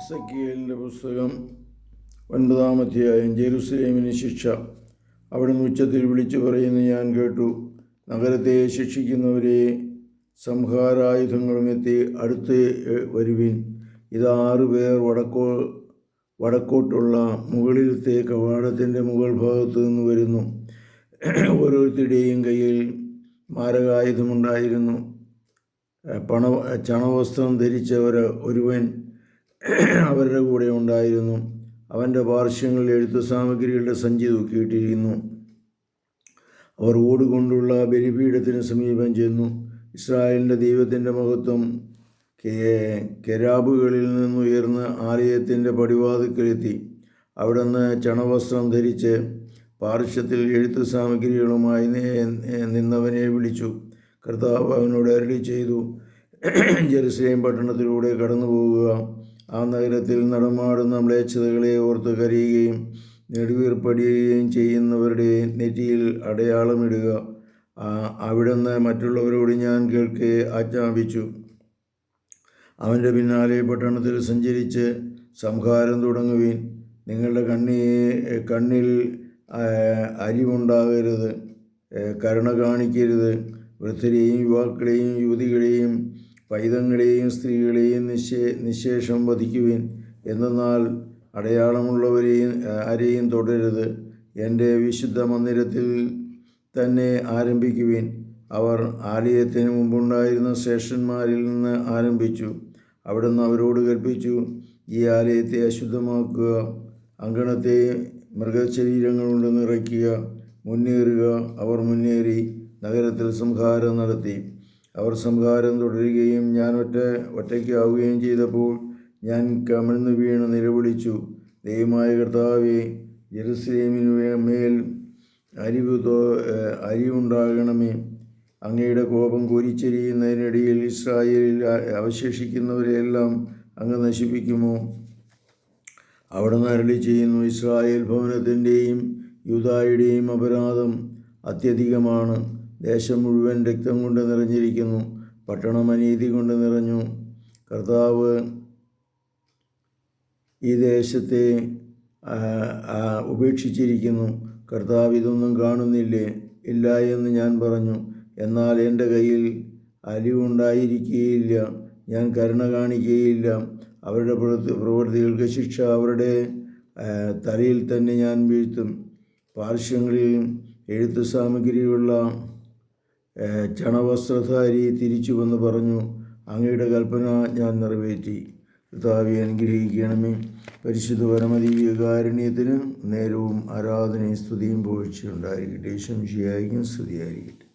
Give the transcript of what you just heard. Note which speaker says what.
Speaker 1: എസക്കിയലിന്റെ പുസ്തകം ഒൻപതാം അധ്യായം ജെറുസലേമിന് ശിക്ഷ. അവിടുന്ന് ഉച്ചത്തിൽ വിളിച്ചു പറയുന്ന ഞാൻ കേട്ടു നഗരത്തെ ശിക്ഷിക്കുന്നവരെ സംഹാരായുധങ്ങളും എത്തി അടുത്ത് വരുവിൻ. ഇത് ആറു പേർ വടക്കോ വടക്കോട്ടുള്ള മുകളിലത്തെ കവാടത്തിന്റെ മുകൾ ഭാഗത്ത് നിന്ന് വരുന്നു. ഓരോരുത്തരുടെയും കയ്യിൽ മാരകായുധമുണ്ടായിരുന്നു. പണ ചണവസ്ത്രം ധരിച്ച ഒരു ഒരുവൻ അവരുടെ കൂടെ ഉണ്ടായിരുന്നു. അവന്റെ പാർശ്വങ്ങളിൽ എഴുത്ത് സാമഗ്രികളുടെ സഞ്ചി തൂക്കിയിട്ടിരിക്കുന്നു. അവർ ഓടുകൊണ്ടുള്ള ബലിപീഠത്തിന് സമീപം ചെന്നു. ഇസ്രായേലിന്റെ ദൈവത്തിന്റെ മഹത്വം കെരാബുകളിൽ നിന്നുയർന്ന് ആലയത്തിന്റെ പടിവാതിക്കലെത്തി. അവിടുന്ന് ചണവസ്ത്രം ധരിച്ച് പാർശ്വത്തിൽ എഴുത്ത് സാമഗ്രികളുമായി നിന്നവനെ വിളിച്ചു. കർത്താവ് അവനോട് അരളി ചെയ്തു ജെറുസലേം പട്ടണത്തിലൂടെ കടന്നു പോകുക ആ നഗരത്തിൽ നടമാടുന്ന മ്ലേച്ഛതകളെ ഓർത്തു കരയുകയും നെടുവീർപ്പടിയുകയും ചെയ്യുന്നവരുടെ നെറ്റിയിൽ അടയാളമിടുക. അവിടുന്ന് മറ്റുള്ളവരോട് ഞാൻ കേൾക്കെ ആജ്ഞാപിച്ചു. അവന്റെ പിന്നാലെ പട്ടണത്തിൽ സഞ്ചരിച്ച് സംഹാരം തുടങ്ങുവീൻ. നിങ്ങളുടെ കണ്ണി കണ്ണിൽ അരിവുണ്ടാകരുത്. കരുണ കാണിക്കരുത്. വൃദ്ധരെയും യുവാക്കളെയും യുവതികളെയും പൈതങ്ങളെയും സ്ത്രീകളെയും നിശേ നിശേഷം വധിക്കുവിൻ. എന്നാൽ അടയാളമുള്ളവരെയും ആരെയും തുടരുത് എന്റെ വിശുദ്ധ മന്ദിരത്തിൽ തന്നെ ആരംഭിക്കുവിൻ. അവർ ആലയത്തിന് മുമ്പുണ്ടായിരുന്ന ശേഷന്മാരിൽ നിന്ന് ആരംഭിച്ചു. അവിടുന്ന് അവരോട് കൽപ്പിച്ചു ഈ ആലയത്തെ അശുദ്ധമാക്കുക അങ്കണത്തെ മൃഗശരീരങ്ങൾ കൊണ്ട് നിറയ്ക്കുക മുന്നേറുക. അവർ മുന്നേറി നഗരത്തിൽ സംഹാരം നടത്തി. അവർ സംഹാരം തുടരുകയും ഞാൻ ഒറ്റ ഒറ്റയ്ക്കാവുകയും ചെയ്തപ്പോൾ ഞാൻ കമിഴ്ന്നു വീണ് നിലവിളിച്ചു ദൈവമായ കർത്താവെ ജെറുസലേമിന് മേൽ അരിവ് തോ അരിവുണ്ടാകണമേ. അങ്ങയുടെ കോപം കോരിച്ചെരിയുന്നതിനിടയിൽ ഇസ്രായേലിൽ അവശേഷിക്കുന്നവരെയെല്ലാം അങ്ങ് നശിപ്പിക്കുമോ? അവിടുന്ന് അരളി ചെയ്യുന്നു ഇസ്രായേൽ ഭവനത്തിന്റെയും യൂതായുടെയും അപരാധം അത്യധികമാണ്. ദേശം മുഴുവൻ രക്തം കൊണ്ട് നിറഞ്ഞിരിക്കുന്നു. പട്ടണം അനീതി കൊണ്ട് നിറഞ്ഞു. കർത്താവ് ഈ ദേശത്തെ ഉപേക്ഷിച്ചിരിക്കുന്നു. കർത്താവ് ഇതൊന്നും കാണുന്നില്ലേ? ഇല്ല എന്ന് ഞാൻ പറഞ്ഞു. എന്നാൽ എന്റെ കയ്യിൽ അലിവുണ്ടായിരിക്കുകയില്ല. ഞാൻ കരുണ കാണിക്കുകയില്ല. അവരുടെ പ്രവൃത്തി പ്രവൃത്തികൾക്ക് ശിക്ഷ അവരുടെ തലയിൽ തന്നെ ഞാൻ വീഴ്ത്തും. പാർശ്വങ്ങളിൽ എഴുത്തു സാമഗ്രിയുള്ള ചണവസ്ത്രധാരി തിരിച്ചു വന്ന് പറഞ്ഞു അങ്ങയുടെ കൽപ്പന ഞാൻ നിറവേറ്റി. കർത്താവെ അനുഗ്രഹിക്കണമേ. പരിശുദ്ധ പരമദീവ്യകാരുണ്യത്തിന് നേരവും ആരാധനയും സ്തുതിയും പോഴ്ചയുണ്ടായിരിക്കട്ടെ ശംശിയായിരിക്കും സ്തുതിയായിരിക്കട്ടെ.